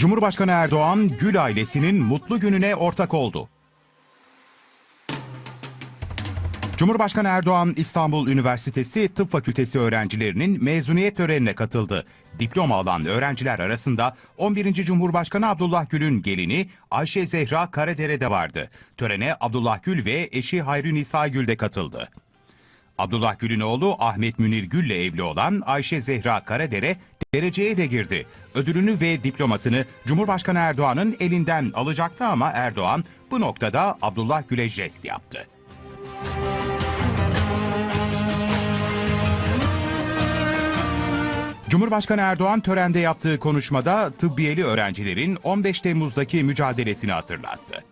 Cumhurbaşkanı Erdoğan Gül ailesinin mutlu gününe ortak oldu. Cumhurbaşkanı Erdoğan İstanbul Üniversitesi Tıp Fakültesi öğrencilerinin mezuniyet törenine katıldı. Diploma alan öğrenciler arasında 11. Cumhurbaşkanı Abdullah Gül'ün gelini Ayşe Zehra Karadere de vardı. Törene Abdullah Gül ve eşi Hayri Nisa Gül de katıldı. Abdullah Gül'ün oğlu Ahmet Münir Gül'le evli olan Ayşe Zehra Karadere dereceye de girdi. Ödülünü ve diplomasını Cumhurbaşkanı Erdoğan'ın elinden alacaktı ama Erdoğan bu noktada Abdullah Gül'e jest yaptı. Cumhurbaşkanı Erdoğan törende yaptığı konuşmada tıbbiyeli öğrencilerin 15 Temmuz'daki mücadelesini hatırlattı.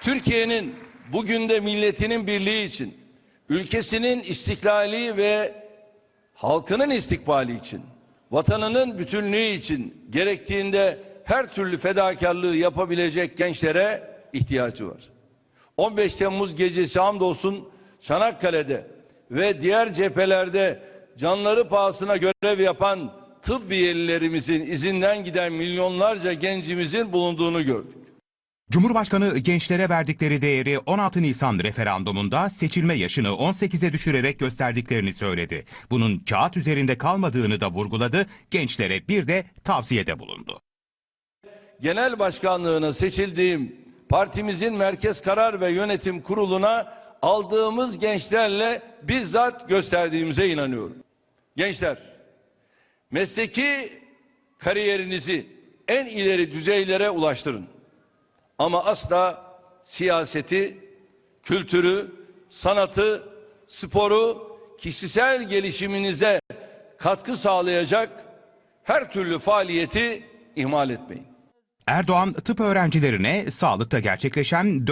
Türkiye'nin bugün de milletinin birliği için, ülkesinin istiklali ve halkının istikbali için, vatanının bütünlüğü için gerektiğinde her türlü fedakarlığı yapabilecek gençlere ihtiyacı var. 15 Temmuz gecesi hamdolsun Çanakkale'de ve diğer cephelerde canları pahasına görev yapan tıbbiyelilerimizin izinden giden milyonlarca gencimizin bulunduğunu gördük. Cumhurbaşkanı gençlere verdikleri değeri 16 Nisan referandumunda seçilme yaşını 18'e düşürerek gösterdiklerini söyledi. Bunun kağıt üzerinde kalmadığını da vurguladı, gençlere bir de tavsiyede bulundu. genel başkanlığına seçildiğim partimizin merkez karar ve yönetim kuruluna aldığımız gençlerle bizzat gösterdiğimize inanıyorum. Gençler, mesleki kariyerinizi en ileri düzeylere ulaştırın. Ama asla siyaseti, kültürü, sanatı, sporu, kişisel gelişiminize katkı sağlayacak her türlü faaliyeti ihmal etmeyin. Erdoğan tıp öğrencilerine sağlıkta gerçekleşen